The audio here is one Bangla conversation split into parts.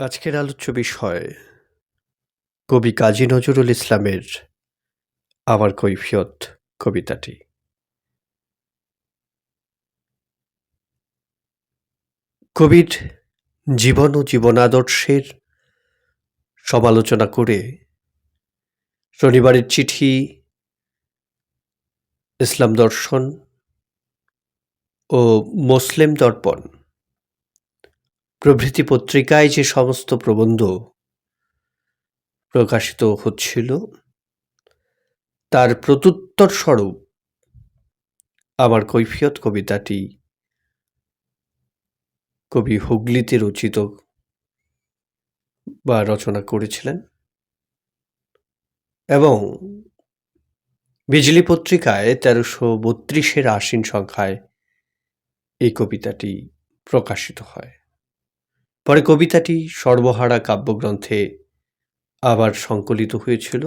আজকের আলোচ্য বিষয়, কবি কাজী নজরুল ইসলামের আমার কৈফিয়ত কবিতাটি। কবির জীবন ও জীবনাদর্শের সমালোচনা করে শনিবারের চিঠি, ইসলাম দর্শন ও মুসলিম দর্পণ প্রভৃতি পত্রিকায় যে সমস্ত প্রবন্ধ প্রকাশিত হচ্ছিল, তার প্রত্যুত্তর স্বরূপ আমার কৈফিয়ত কবিতাটি কবি হুগলিতে রচিত বা রচনা করেছিলেন এবং বিজলি পত্রিকায় তেরোশো বত্রিশের আশ্বিন সংখ্যায় এই কবিতাটি প্রকাশিত হয়। পরে কবিতাটি সর্বহারা কাব্যগ্রন্থে আবার সংকলিত হয়েছিল।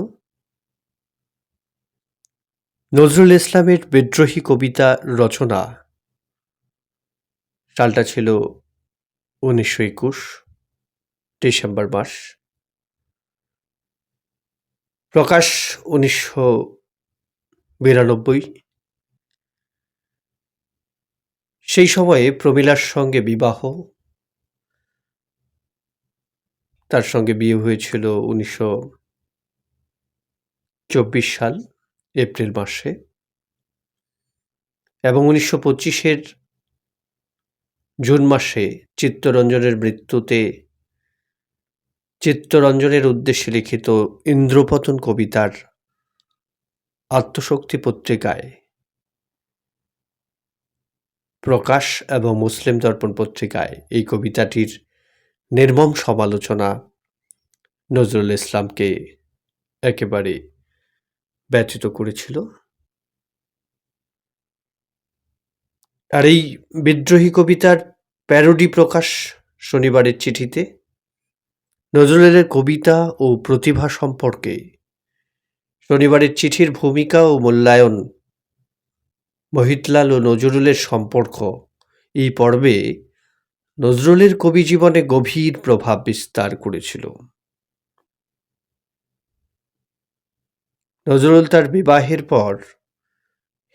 নজরুল ইসলামের বিদ্রোহী কবিতা রচনা সালটা ছিল উনিশশো একুশ, ডিসেম্বর মাস। প্রকাশ উনিশশো বিরানব্বই। সেই সময়ে প্রমীলার সঙ্গে বিবাহ তার সঙ্গে বিয়ে হয়েছিল উনিশশো চব্বিশ সাল, এপ্রিল মাসে। এবং উনিশশো পঁচিশের জুন মাসে চিত্তরঞ্জনের মৃত্যুতে চিত্তরঞ্জনের উদ্দেশ্যে লিখিত ইন্দ্রপতন কবিতার আত্মশক্তি পত্রিকায় প্রকাশ এবং মুসলিম দর্পণ পত্রিকায় এই কবিতাটির নির্মম সমালোচনা। নজরুল ইসলামকে একেবারে ব্যথিত করেছিল। আর এই বিদ্রোহী কবিতার প্যারোডি প্রকাশ শনিবারের চিঠিতে নজরুলের কবিতা ও প্রতিভা সম্পর্কে শনিবারের চিঠির ভূমিকা ও মূল্যায়ন, মহিতলাল ও নজরুলের সম্পর্ক এই পর্বে নজরুলের কবি জীবনে গভীর প্রভাব বিস্তার করেছিল। নজরুল তার বিবাহের পর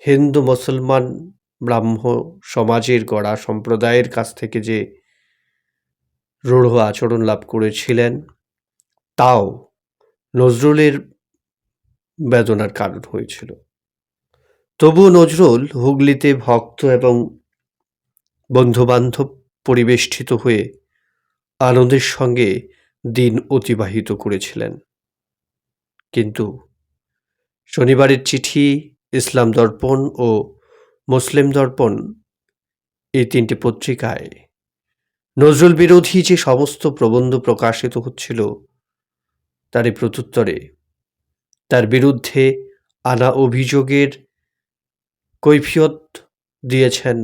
হিন্দু মুসলমান ব্রাহ্ম সমাজের গড়া সম্প্রদায়ের কাছ থেকে যে রূঢ় আচরণ লাভ করেছিলেন, তাও নজরুলের বেদনার কারণ হয়েছিল। তবু নজরুল হুগলিতে ভক্ত এবং বন্ধুবান্ধব পরিবেষ্টিত হয়ে আনন্দের সঙ্গে দিন অতিবাহিত করেছিলেন। কিন্তু শনিবারের চিঠি, ইসলাম দর্পণ ও মুসলিম দর্পণ এই তিনটি পত্রিকায় নজরুল বিরোধী যে সমস্ত প্রবন্ধ প্রকাশিত হচ্ছিল, তারই প্রত্যুত্তরে তার বিরুদ্ধে আনা অভিযোগের কৈফিয়ত দিয়েছেন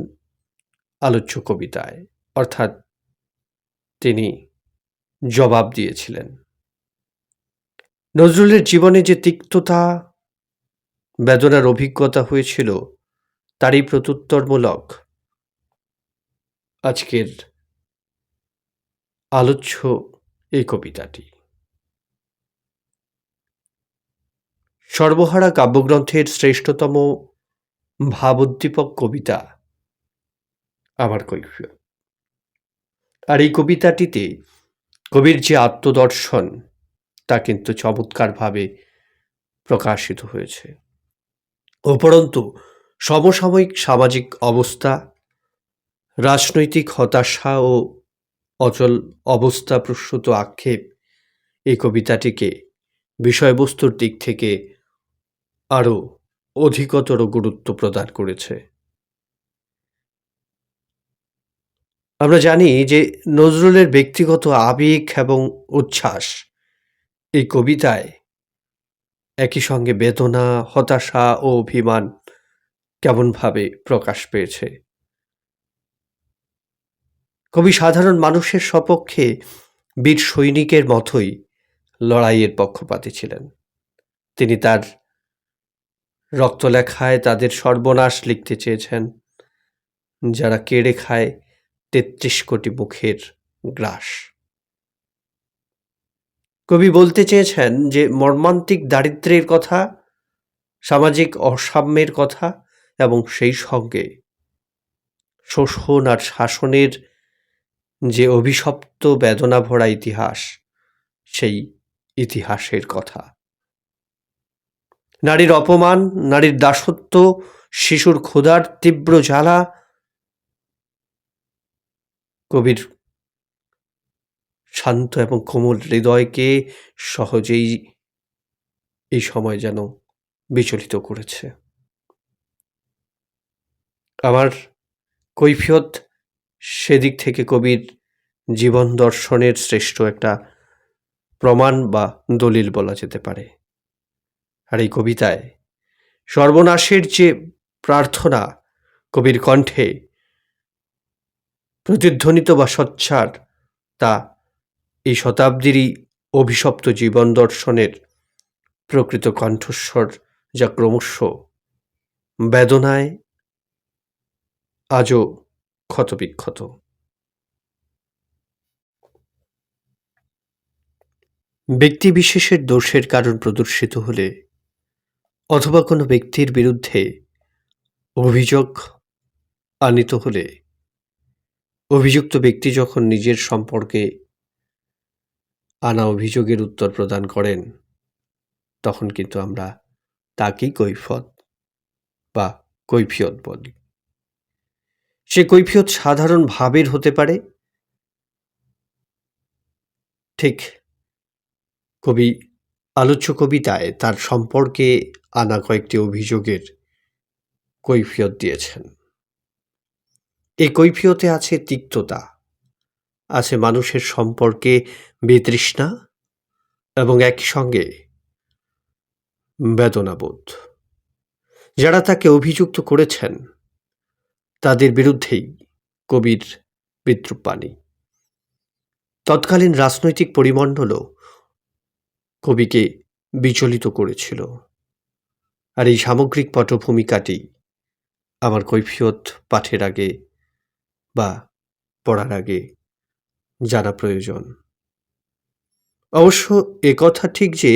আলোচ্য কবিতায়। অর্থাৎ তিনি জবাব দিয়েছিলেন। নজরুলের জীবনে যে তিক্ততা, বেদনার অভিজ্ঞতা হয়েছিল, তারই প্রত্যুত্তরমূলক আজকের আলোচ্য এই কবিতাটি। সর্বহারা কাব্যগ্রন্থের শ্রেষ্ঠতম ভাবোদ্দীপক কবিতা আমার কৈফিয়ত। আর এই কবিতাটিতে কবির যে আত্মদর্শন, তা কিন্তু চমৎকারভাবে প্রকাশিত হয়েছে। উপরন্তু, সমসাময়িক সামাজিক অবস্থা, রাজনৈতিক হতাশা ও অচল অবস্থা প্রসূত আক্ষেপ এই কবিতাটিকে বিষয়বস্তুর দিক থেকে আরও অধিকতর গুরুত্ব প্রদান করেছে। আমরা জানি যে নজরুলের ব্যক্তিগত আবেগ এবং উচ্ছ্বাস এই কবিতায় একই সঙ্গে বেদনা, হতাশা ও অভিমান কেমনভাবে প্রকাশ পেয়েছে। কবি সাধারণ মানুষের সপক্ষে বীর সৈনিকের মতোই লড়াইয়ের পক্ষপাতী ছিলেন। তিনি তার রক্তলেখায় তাদের সর্বনাশ লিখতে চেয়েছেন, যারা কেড়ে খায় তেত্রিশ কোটি মুখের গ্রাস। কবি বলতে চেয়েছেন যে মর্মান্তিক দারিদ্র্যের কথা, সামাজিক অসাম্যের কথা এবং সেই সঙ্গে শোষণ আর শাসনের যে অভিশপ্ত বেদনা ভরা ইতিহাস, সেই ইতিহাসের কথা। নারীর অপমান, নারীর দাসত্ব, শিশুর ক্ষুধার তীব্র জ্বালা কবির শান্ত এবং কোমল হৃদয়কে সহজেই এই সময় যেন বিচলিত করেছে। আমার কৈফিয়ত সেদিক থেকে কবির জীবন দর্শনের শ্রেষ্ঠ একটা প্রমাণ বা দলিল বলা যেতে পারে। আর এই কবিতায় সর্বনাশের যে প্রার্থনা কবির কণ্ঠে প্রতিধ্বনিত বা সচ্ছার তা এই শতাব্দীরই অভিশপ্ত জীবন দর্শনের প্রকৃত কণ্ঠস্বর যা ক্রমশ বেদনায় আজও ক্ষতবিক্ষত। ব্যক্তিবিশেষের দোষের কারণ প্রদর্শিত হলে অথবা কোনো ব্যক্তির বিরুদ্ধে অভিযোগ আনিত হলে অভিযুক্ত ব্যক্তি যখন নিজের সম্পর্কে আনা অভিযোগের উত্তর প্রদান করেন, তখন কিন্তু আমরা তাকেই কৈফত বা কৈফিয়ত বলি। সে কৈফিয়ত সাধারণ ভাবের হতে পারে। ঠিক কবি, আলোচ্য কবিতায় তার সম্পর্কে আনা কয়েকটি অভিযোগের কৈফিয়ত দিয়েছেন। এই কৈফিয়তে আছে তিক্ততা, আছে মানুষের সম্পর্কে বিতৃষ্ণা এবং একই সঙ্গে বেদনাবোধ। যারা তাকে অভিযুক্ত করেছেন, তাদের বিরুদ্ধেই কবির বিদ্রুপ বাণী। তৎকালীন রাজনৈতিক পরিমণ্ডলও কবিকে বিচলিত করেছিল। আর এই সামগ্রিক পটভূমিকাটি আমার কৈফিয়ত পাঠের আগে বা পড়ার আগে জানা প্রয়োজন। অবশ্য এ কথা ঠিক যে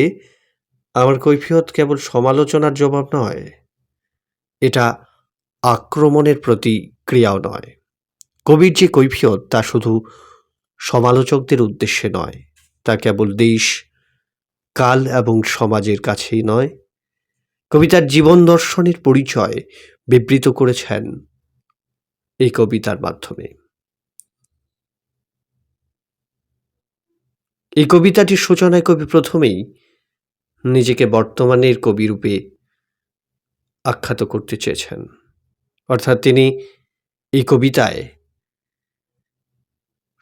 আমার কৈফিয়ত কেবল সমালোচনার জবাব নয়, এটা আক্রমণের প্রতিক্রিয়াও নয়। কবির যে কৈফিয়ত তা শুধু সমালোচকদের উদ্দেশ্যে নয়, তা কেবল দেশ, কাল এবং সমাজের কাছেই নয়। কবিতার জীবন দর্শনের পরিচয় বিবৃত করেছেন এই কবিতার মাধ্যমে। এই কবিতাটির সূচনায় কবি প্রথমেই নিজেকে বর্তমানের কবিরূপে আখ্যাত করতে চেয়েছেন। অর্থাৎ তিনি এই কবিতায়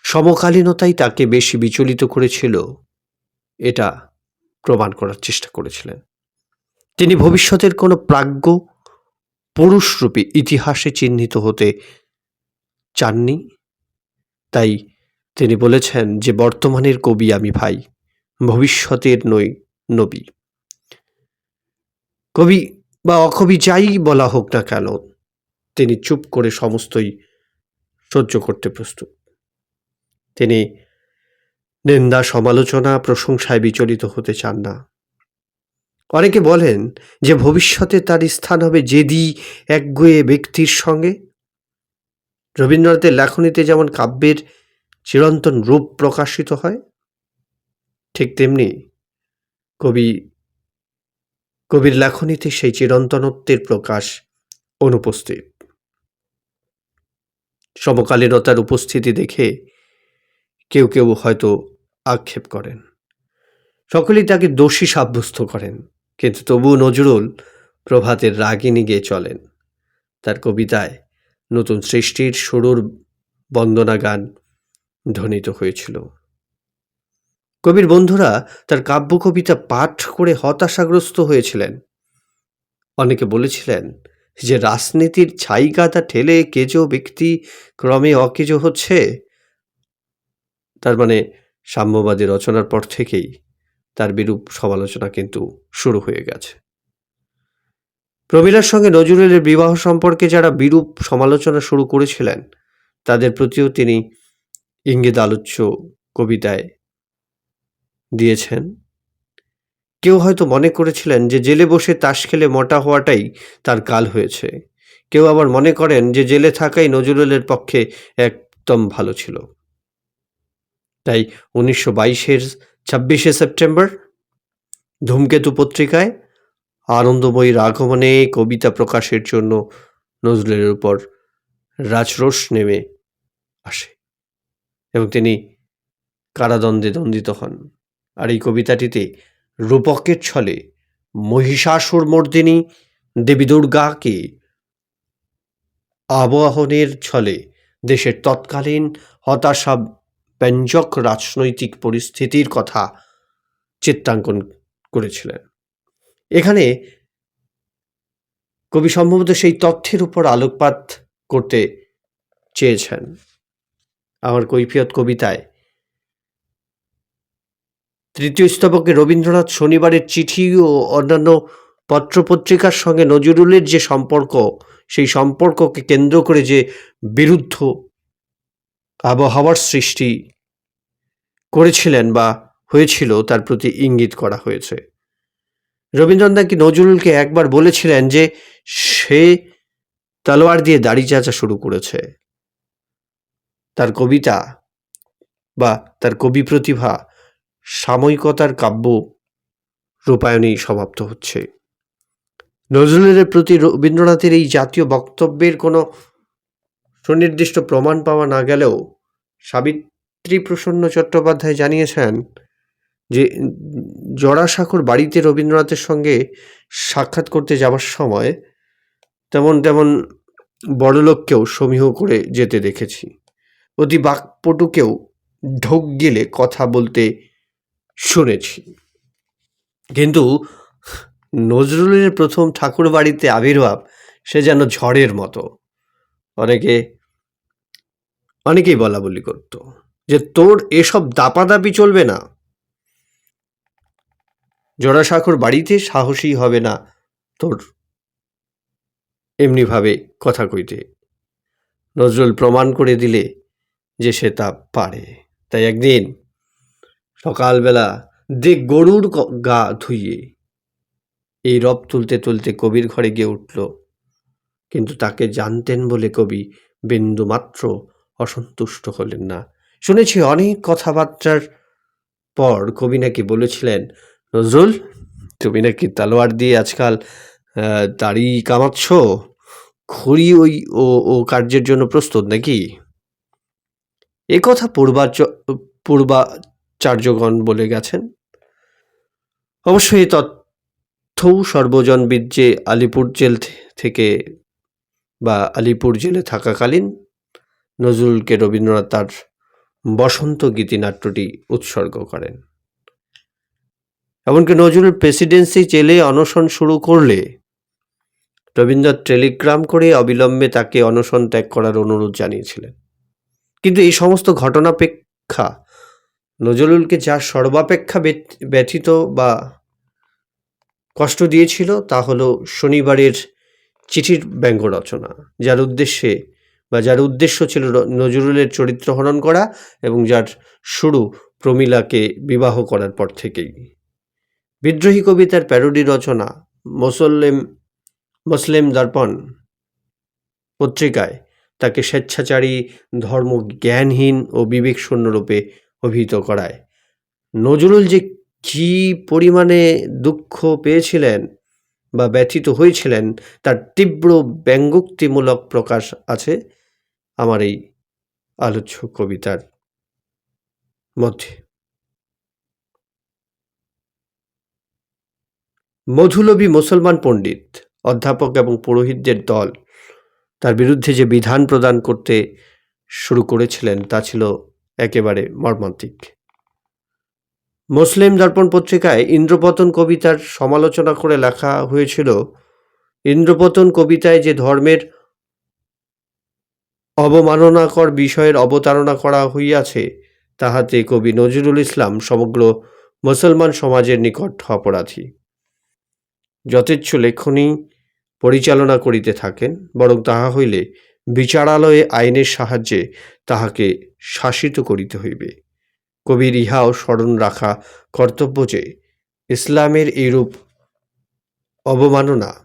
সমকালীনতাই তাকে বেশি বিচলিত করেছিল, এটা প্রমাণ করার চেষ্টা করেছিলেন। তিনি ভবিষ্যতের কোনো প্রাজ্ঞ পুরুষরূপে ইতিহাসে চিহ্নিত হতে চাননি? তাই তিনি বলেছেন যে, বর্তমানের কবি আমি ভাই, ভবিষ্যতের নই নবী। কবি বা অকবি যাই বলা হোক না কেন, তিনি চুপ করে সমস্তই সহ্য করতে প্রস্তুত। তিনি নিন্দা, সমালোচনা, প্রশংসায় বিচলিত হতে চান না। অনেকে বলেন যে, ভবিষ্যতে তার স্থান হবে জেদি, একগুয়ে ব্যক্তির সঙ্গে। রবীন্দ্রনাথের লেখনীতে যেমন কাব্যের চিরন্তন রূপ প্রকাশিত হয়, ঠিক তেমনি কবি, কবির লেখনীতে সেই চিরন্তনত্বের প্রকাশ অনুপস্থিত। সমকালীনতার উপস্থিতি দেখে কেউ কেউ হয়তো আক্ষেপ করেন। সকলেই তাকে দোষী সাব্যস্ত করেন, কিন্তু তবু নজরুল প্রভাতের রাগিনী গিয়ে চলেন। তার কবিতায় নতুন সৃষ্টির শুরুর বন্দনা গান ধ্বনিত হয়েছিল। কবির বন্ধুরা তার কাব্য কবিতা পাঠ করে হতাশাগ্রস্ত হয়েছিলেন। অনেকে বলেছিলেন যে রাজনীতির ছাই গাদা ঠেলে কেজো ব্যক্তি ক্রমে অকেজো হচ্ছে। তার মানে সাম্যবাদী রচনার পর থেকেই তার বিরূপ সমালোচনা কিন্তু শুরু হয়ে গেছে। প্রমীলার সঙ্গে নজরুলের বিবাহ সম্পর্কে যারা বিরূপ সমালোচনা শুরু করেছিলেন, তাদের প্রতিও তিনি ইঙ্গিত আলোচ্য কবিতায় দিয়েছেন। কেউ হয়তো মনে করেছিলেন যে জেলে বসে তাস খেলে মোটা হওয়াটাই তার কাল হয়েছে। কেউ আবার মনে করেন যে জেলে থাকাই নজরুলের পক্ষে একদম ভালো ছিল। তাই উনিশশো বাইশের ছাব্বিশে সেপ্টেম্বর ধূমকেতু পত্রিকায় আনন্দময়ীর আগমনে কবিতা প্রকাশের জন্য নজরুলের উপর। রাজরোষ নেমে আসে এবং তিনি কারাদণ্ডে দণ্ডিত হন। আর এই কবিতাটিতে রূপকের ছলে মহিষাসুর মর্দিনী, দেবী দুর্গাকে আবাহনের ছলে দেশের তৎকালীন হতাশা ব্যঞ্জক রাজনৈতিক পরিস্থিতির কথা চিত্রাঙ্কন করেছিলেন। এখানে কবি সম্ভবত সেই তথ্যের উপর আলোকপাত করতে চেয়েছেন। আমার কৈফিয়ত কবিতায়, তৃতীয় স্তবকে রবীন্দ্রনাথ শনিবারের চিঠি ও অন্যান্য পত্রপত্রিকার সঙ্গে নজরুলের যে সম্পর্ক, সেই সম্পর্ককে কেন্দ্র করে যে বিরুদ্ধ আবহাওয়ার সৃষ্টি করেছিলেন বা হয়েছিল, তার প্রতি ইঙ্গিত করা হয়েছে। রবীন্দ্রনাথ নাকি নজরুলকে একবার বলেছিলেন যে সে তলোয়ার দিয়ে দাড়ি চাচা শুরু করেছে। তার কবিতা বা তার কবি প্রতিভা সাময়িকতার কাব্য রূপায়ণেই সমাপ্ত হচ্ছে। নজরুলের প্রতি রবীন্দ্রনাথের এই জাতীয় বক্তব্যের কোনো সুনির্দিষ্ট প্রমাণ পাওয়া না গেলেও সাবিত্রী প্রসন্ন চট্টোপাধ্যায় জানিয়েছেন যে জরাসাঁকোর বাড়িতে রবীন্দ্রনাথের সঙ্গে সাক্ষাৎ করতে যাওয়ার সময় তেমন তেমন বড়লোককেও সমীহ করে যেতে দেখেছি। অতি বাকপটুকেও ঢোক গেলে কথা বলতে শুনেছি। কিন্তু নজরুলের প্রথম ঠাকুর বাড়িতে আবির্ভাব সে যেন ঝড়ের মতো। অনেকে, অনেকেই বলা বলি করতো যে তোর এসব দাপাদাপি চলবে না। জোড়াসাঁকোর বাড়িতে সাহসী হবে না তোর। এমনিভাবে কথা কইতে। নজরুল প্রমাণ করে দিলে যে সে তা পারে। তাই একদিন সকালবেলা দে গরুর গা ধুইয়ে এই রব তুলতে তুলতে কবির ঘরে গিয়ে উঠল। কিন্তু তাকে জানতেন বলে কবি বিন্দুমাত্র অসন্তুষ্ট হলেন না। শুনেছি অনেক কথাবার্তার পর কবি নাকি বলেছিলেন নজরুল, তুমি নাকি তালোয়ার দিয়ে আজকাল দাড়ি কামাচ্ছ? খড়ি ওই, ও ও কার্যের জন্য প্রস্তুত নাকি? এ কথা পূর্বাচ, পূর্বাচার্যগণ বলে গেছেন। অবশ্যই তথ্যও সর্বজনবিদ যে আলিপুর জেল থেকে বা আলিপুর জেলে থাকাকালীন নজরুলকে রবীন্দ্রনাথ তার বসন্ত গীতিনাট্যটি উৎসর্গ করেন। এমনকি নজরুল প্রেসিডেন্সি জেলে অনশন শুরু করলে রবীন্দ্রনাথ টেলিগ্রাম করে অবিলম্বে তাকে অনশন ত্যাগ করার অনুরোধ জানিয়েছিলেন। কিন্তু এই সমস্ত ঘটনাপেক্ষা নজরুলকে যা সর্বাপেক্ষা ব্যথ- ব্যথিত বা কষ্ট দিয়েছিল তা হলো শনিবারের চিঠির ব্যঙ্গ রচনা, যার উদ্দেশ্যে বা যার উদ্দেশ্য ছিল নজরুলের চরিত্র হনন করা এবং যার শুরু প্রমীলাকে বিবাহ করার পর থেকেই। বিদ্রোহী কবিতার প্যারোডি রচনা, মুসল্লেম, মুসলিম দর্পণ পত্রিকায় তাকে স্বেচ্ছাচারী ধর্ম জ্ঞানহীন ও বিবেকশূন্য রূপে অভিহিত করায়। নজরুল যে কী পরিমাণে দুঃখ পেয়েছিলেন বা ব্যথিত হয়েছিলেন, তার তীব্র ব্যঙ্গোক্তিমূলক প্রকাশ আছে আমার এই আলোচ্য কবিতার মধ্যে। মধুলবী মুসলমান পণ্ডিত, অধ্যাপক এবং পুরোহিতদের দল তার বিরুদ্ধে যে বিধান প্রদান করতে শুরু করেছিলেন তা ছিল একেবারে মর্মান্তিক। মুসলিম দর্পণ পত্রিকায় ইন্দ্রপতন কবিতার সমালোচনা করে লেখা হয়েছিল, ইন্দ্রপতন কবিতায় যে ধর্মের অবমাননাকর বিষয়ের অবতারণা করা হইয়াছে, তাহাতে কবি নজরুল ইসলাম সমগ্র মুসলমান সমাজের নিকট অপরাধী। যথেচ্ছ লেখনী পরিচালনা করিতে থাকেন, বরং তাহা হইলে বিচারালয়ে আইনের সাহায্যে তাহাকে শাসিত করিতে হইবে। কবির ইহাও স্মরণ রাখা কর্তব্য যে ইসলামের এইরূপ অবমাননা।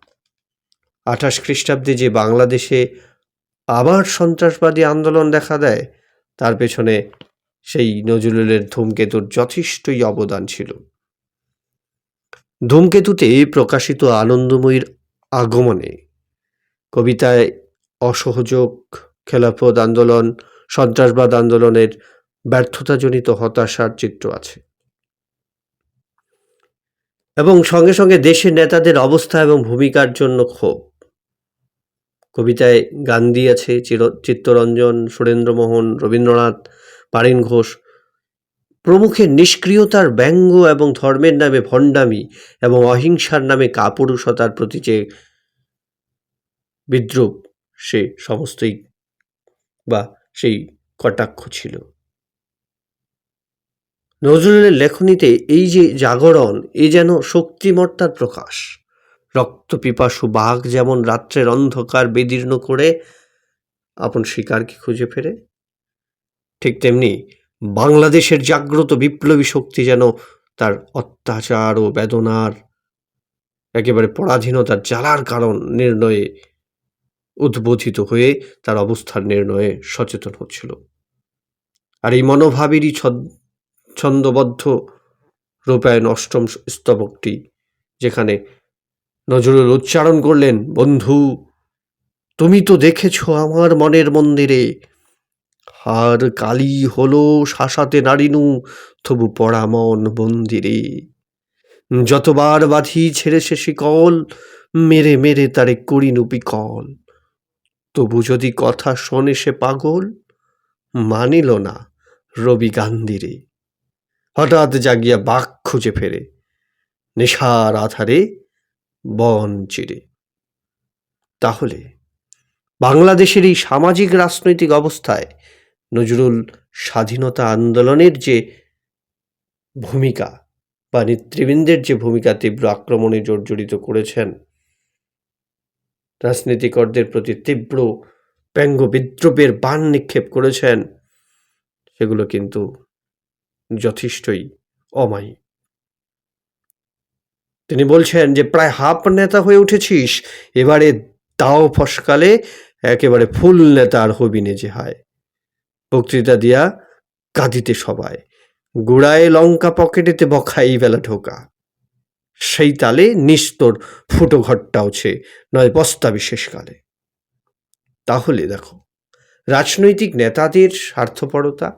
আঠাশ খ্রিস্টাব্দে যে বাংলাদেশে আবার সন্ত্রাসবাদী আন্দোলন দেখা দেয়, তার পেছনে সেই নজরুলের ধূমকেতুর যথেষ্টই অবদান ছিল। ধূমকেতুতে প্রকাশিত আনন্দময়ীর আগমনে কবিতায় অসহযোগ খেলাফত আন্দোলন, সন্ত্রাসবাদ আন্দোলনের ব্যর্থতাজনিত হতাশার চিত্র আছে। এবং সঙ্গে সঙ্গে দেশের নেতাদের অবস্থা এবং ভূমিকার জন্য ক্ষোভ। কবিতায় গান্ধী আছে চির, চিত্তরঞ্জন, সুরেন্দ্রমোহন, রবীন্দ্রনাথ পারেন ঘোষ প্রমুখের নিষ্ক্রিয়তার ব্যঙ্গ এবং ধর্মের নামে ভণ্ডামি এবং অহিংসার নামে কাপুরুষতার প্রতি যে বিদ্রুপ, সে সমস্তই বা সেই কটাক্ষ ছিল। নজরুলের লেখনীতে এই যে জাগরণ, এ যেন শক্তিমত্তার প্রকাশ। রক্তপিপাসু বাঘ যেমন রাত্রের অন্ধকার বিদীর্ণ করে, আপন শিকারকে খুঁজে ফেরে? ঠিক তেমনি বাংলাদেশের জাগ্রত বিপ্লবী শক্তি যেন তার অত্যাচার ও বেদনার একেবারে পরাধীনতার জ্বালার কারণ নির্ণয়ে উদ্বোধিত হয়ে তার অবস্থার নির্ণয়ে সচেতন হচ্ছিল। আর এই মনোভাবেরই ছন্দবদ্ধ রূপায়ণ অষ্টম স্তবকটি, যেখানে নজরুল উচ্চারণ করলেন, বন্ধু, তুমি তো দেখেছ আমার মনের মন্দিরে হার কালি হলো শাসাতে নারিনু, তবু পড়া মন মন্দিরে যতবার বাঁধি ছেড়ে সে শিকল মেরে মেরে তারে করিনু বিকল। তবু যদি কথা শোনে সে পাগল, মানিল না রবি গান্ধিরে। হঠাৎ জাগিয়া বাঘ খুঁজে ফেরে, নেশার আধারে বন চিরে। তাহলে বাংলাদেশের এই সামাজিক রাজনৈতিক অবস্থায় নজরুল স্বাধীনতা আন্দোলনের যে ভূমিকা বা নেতৃবৃন্দের যে ভূমিকা তীব্র আক্রমণে জর্জরিত করেছেন রাজনীতিকরদের প্রতি তীব্র ব্যঙ্গ বিদ্রোপের বান নিক্ষেপ করেছেন, সেগুলো কিন্তু যথেষ্টই অমায়িক। তিনি বলছেন যে, প্রায় হাফ নেতা হয়ে উঠেছিস, এবারে তাও ফসকালে, একেবারে ফুল নেতার হবি যে হয় বক্তৃতা দিয়া কাঁদিতে সবাই। গুড়ায় লঙ্কা পকেটেতে বখাই বেলা ঢোকা। সেই তালে নিস্তর ফুটো ঘরটা আছে নয় বস্তা বিশেষকালে তাহলে দেখো, রাজনৈতিক নেতাদের স্বার্থপরতা,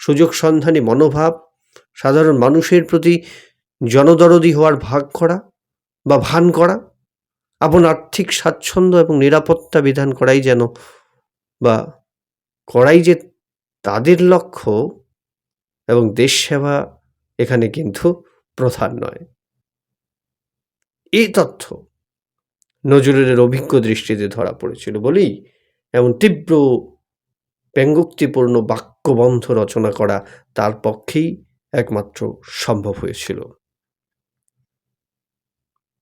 সুযোগ সন্ধানী মনোভাব, সাধারণ মানুষের প্রতি জনদরদি হওয়ার ভাগ করা বা ভান করা, আপন আর্থিক স্বাচ্ছন্দ্য এবং নিরাপত্তা বিধান করাই যেন বা করাই যে তাদের লক্ষ্য এবং দেশ সেবা এখানে কিন্তু প্রধান নয়। এই তথ্য নজরুলের অভিজ্ঞ দৃষ্টিতে ধরা পড়েছিল বলেই এমন তীব্র ব্যঙ্গোক্তিপূর্ণ বাক্যবন্ধ রচনা করা তার পক্ষেই একমাত্র সম্ভব হয়েছিল।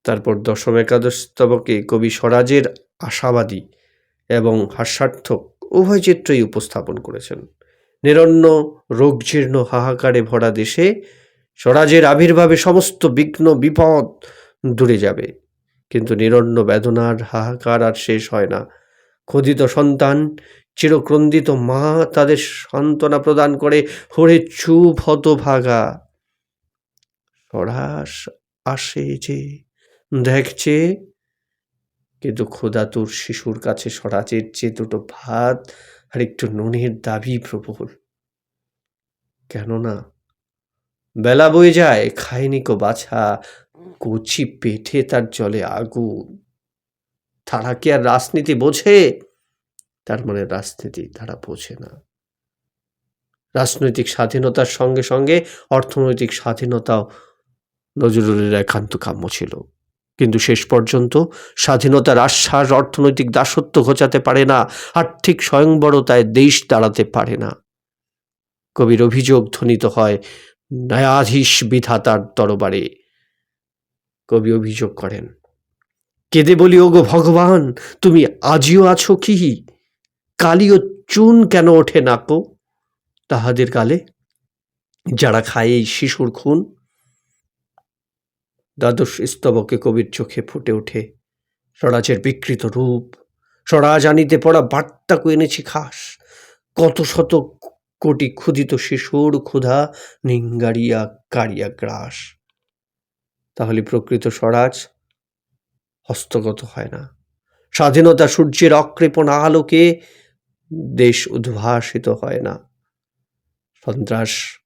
তারপর দশম একাদশ স্তবকে কবি স্বরাজের আশাবাদী এবং হাস্যার্থক উভয় চিত্রই উপস্থাপন করেছেন। নিরন্ন, রোগজীর্ণ, হাহাকারে ভরা দেশে স্বরাজের আবির্ভাবে সমস্ত বিঘ্ন, বিপদ দূরে যাবে। কিন্তু নিরন্ন বেদনার হাহাকার আর শেষ হয় না। ক্ষুদিত সন্তান, চিরক্রন্দিত মা তাদের সান্ত্বনা প্রদান করে হরে চুপ, হতভাগা। স্বরাস আসে যে, দেখছে কিন্তু ক্ষুধাতুর শিশুর কাছে স্বরাজের যে দুটো ভাত আর একটু নুনের দাবি প্রবল। কেননা বেলা বয়ে যায়, খায়নি কো বাছা, কচি পেটে তার জলে আগুন। তারা কি আর রাজনীতি বোঝে? তার মানে রাজনীতি তারা বোঝে না। রাজনৈতিক স্বাধীনতার সঙ্গে সঙ্গে অর্থনৈতিক স্বাধীনতাও নজরুলের একান্ত কাম্য ছিল। কিন্তু শেষ পর্যন্ত স্বাধীনতার আশ্বাস অর্থনৈতিক দাসত্ব ঘোচাতে পারে না, আর্থিক স্বয়ংবরতায় দেশ দাঁড়াতে পারে না। কবির অভিযোগ ধ্বনিত হয়, ন্যায়াধীশ বিধাতার দরবারে। কবি অভিযোগ করেন, কেঁদে বলি, ওগো ভগবান, তুমি আজিও আছো কি? কালিও চুন কেন ওঠে নাকো তাহাদের কালে যারা খায় এই শিশুর খুন দ্বাদশ স্তবকে কবির চোখে ফুটে ওঠে। স্বরাজের বিকৃত রূপ। স্বরাজ আনিতে পড়া বার্তাকু এনেছি খাস। কত শত কোটি ক্ষুদিত শিশুর ক্ষুধা নিঙ্গারিয়া কারিয়া গ্রাস। তাহলে প্রকৃত স্বরাজ হস্তগত হয় না। স্বাধীনতা সূর্যের অকৃপণ আলোকে দেশ উদ্ভাসিত হয় না। সন্ত্রাস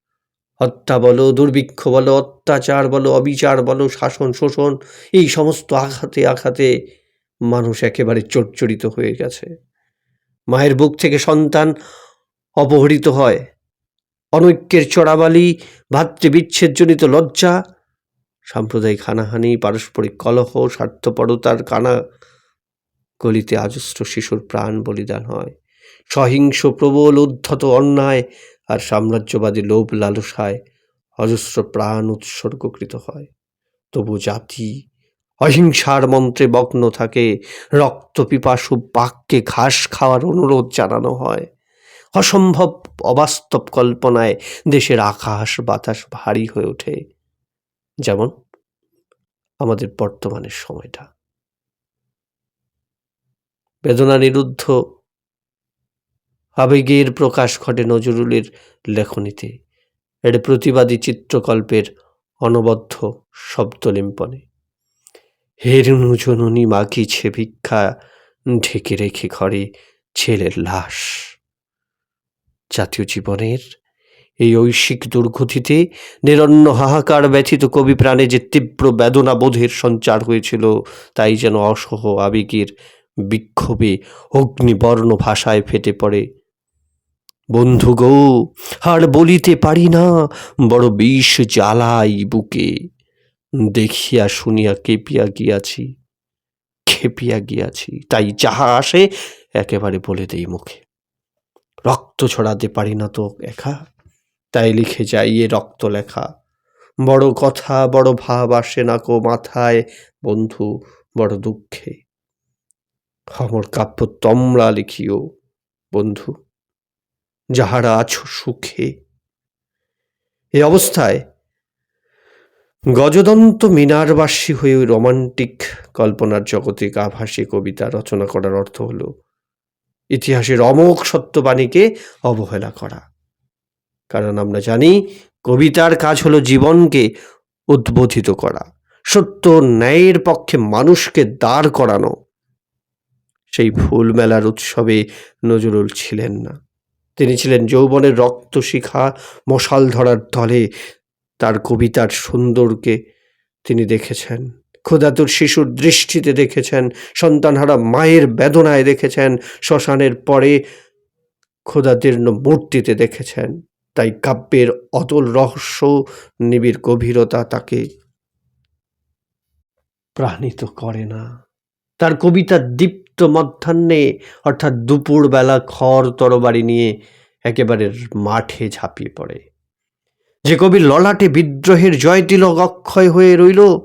হত্যা বলো, দুর্ভিক্ষ বলো, অত্যাচার বলো, অবিচার বলো, শাসন, শোষণ, এই সমস্ত আঘাতে আঘাতে মানুষ একেবারে চড়চড়িত হয়ে গেছে। মায়ের বুক থেকে সন্তান অপহরিত হয়। অনৈক্যের চড়াবালি ভাতৃবিচ্ছেদজনিত লজ্জা, সাম্প্রদায়িক হানাহানি, পারস্পরিক কলহ, স্বার্থপরতার কানা গলিতে আজস্র শিশুর প্রাণ বলিদান হয়। সহিংস প্রবল, উদ্ধত অন্যায় আর সাম্রাজ্যবাদী লোভ লালসায় অজস্র প্রাণ উৎসর্গকৃত হয়। তবু জাতি অহিংসার মন্ত্রে মগ্ন থাকে, রক্ত পিপাসু বাক্যে ঘাস খাওয়ার অনুরোধ জানানো হয়। অসম্ভব অবাস্তব কল্পনায় দেশের আকাশ বাতাস ভারী হয়ে ওঠে। যেমন আমাদের বর্তমানের সময়টা। বেদনা নিরুদ্ধ আবেগের প্রকাশ ঘটে নজরুলের লেখনীতে। এর প্রতিবাদী চিত্রকল্পের অনবদ্য শব্দলিম্পনে। হেরুনু জননী মাগিছে ভিক্ষা ঢেকে রেখে ঘরে ছেলের লাশ। জাতীয় জীবনের এই ঐশিক দুর্গতিতে নিরন্ন হাহাকার ব্যথিত কবি প্রাণে যে তীব্র বেদনা বোধের সঞ্চার হয়েছিল, তাই যেন অসহ আবেগের বিক্ষোভে অগ্নিবর্ণ ভাষায় ফেটে পড়ে বন্ধু গো আর বলিতে পারি না, বড় বিষ জ্বালাই বুকে। দেখিয়া শুনিয়া কেঁপিয়া গিয়াছি, খেপিয়া গিয়াছি, তাই যাহা আসে একেবারে বলে দেই মুখে। রক্ত ছড়াতে পারি না তো একা, তাই লিখে যাই এ রক্ত লেখা। বড় কথা, বড় ভাব আসে না কো মাথায়, বন্ধু, বড় দুঃখে। অমর কাব্য তোমরা লিখিও, বন্ধু। যাহারা আছো সুখে। এ অবস্থায় গজদন্ত মিনারবাসী হয়ে রোমান্টিক কল্পনার জগতে আভাসী কবিতা রচনা করার অর্থ হলো, ইতিহাসের অমোঘ সত্যবাণীকে অবহেলা করা। কারণ আমরা জানি, কবিতার কাজ হলো জীবনকে উদ্বোধিত করা, সত্য ন্যায়ের পক্ষে মানুষকে দাঁড় করানো। সেই ফুল মেলার উৎসবে নজরুল ছিলেন না। তিনি ছিলেন যৌবনের রক্ত শিখা মশাল ধরার দলে। তার কবিতার সুন্দরকে তিনি দেখেছেন, ক্ষুধাতুর শিশুর দৃষ্টিতে দেখেছেন, সন্তানহারা মায়ের বেদনায় দেখেছেন, শ্মশানের পরে ক্ষুধাতীর্ণ মূর্তিতে দেখেছেন। তাই কাব্যের অতল রহস্য, নিবিড় গভীরতা তাকে প্রাণিত করে না। তার কবিতার দীপ্ত মধ্যাহ্নে অর্থাৎ দুপুরবেলা খড় তরবারি নিয়ে একেবারে মাঠে ঝাঁপিয়ে পড়ে। যে কবি ললাটে বিদ্রোহের জয়তিলক অক্ষয় হয়ে রইল,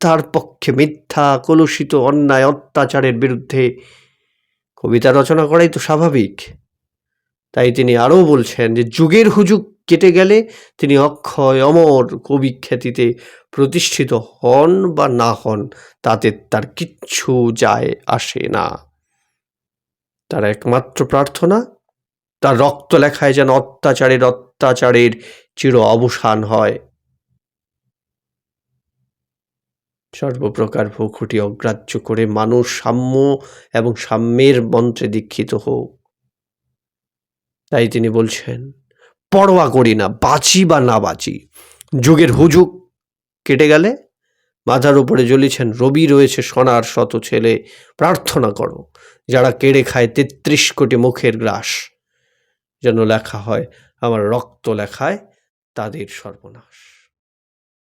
তার পক্ষে মিথ্যা, কলুষিত, অন্যায়, অত্যাচারের বিরুদ্ধে কবিতা রচনা করাই তো স্বাভাবিক। তাই তিনি আরও বলছেন যে, যুগের হুজুগ কেটে গেলে তিনি অক্ষয় অমর কবি খ্যাতিতে প্রতিষ্ঠিত হন বা না হন, তাতে তার কিচ্ছু যায় আসে না। তার একমাত্র প্রার্থনা, তার রক্ত লেখায় যেন অত্যাচারের অত্যাচারের চির অবসান হয়। সর্বপ্রকার ভূখুটি অগ্রাহ্য করে মানুষ সাম্য এবং সাম্যের মন্ত্রে দীক্ষিত হোক। তাই তিনি বলছেন পরোয়া করি না, বাঁচি বা না বাঁচি। যুগের হুজুগ কেটে গেলে মাথার উপরে জ্বলিছেন, রবি রয়েছে সোনার শত ছেলে, প্রার্থনা করো, যারা কেড়ে খায় তেত্রিশ কোটি মুখের গ্রাস। যেন লেখা হয়, আমার রক্ত লেখায় তাদের সর্বনাশ।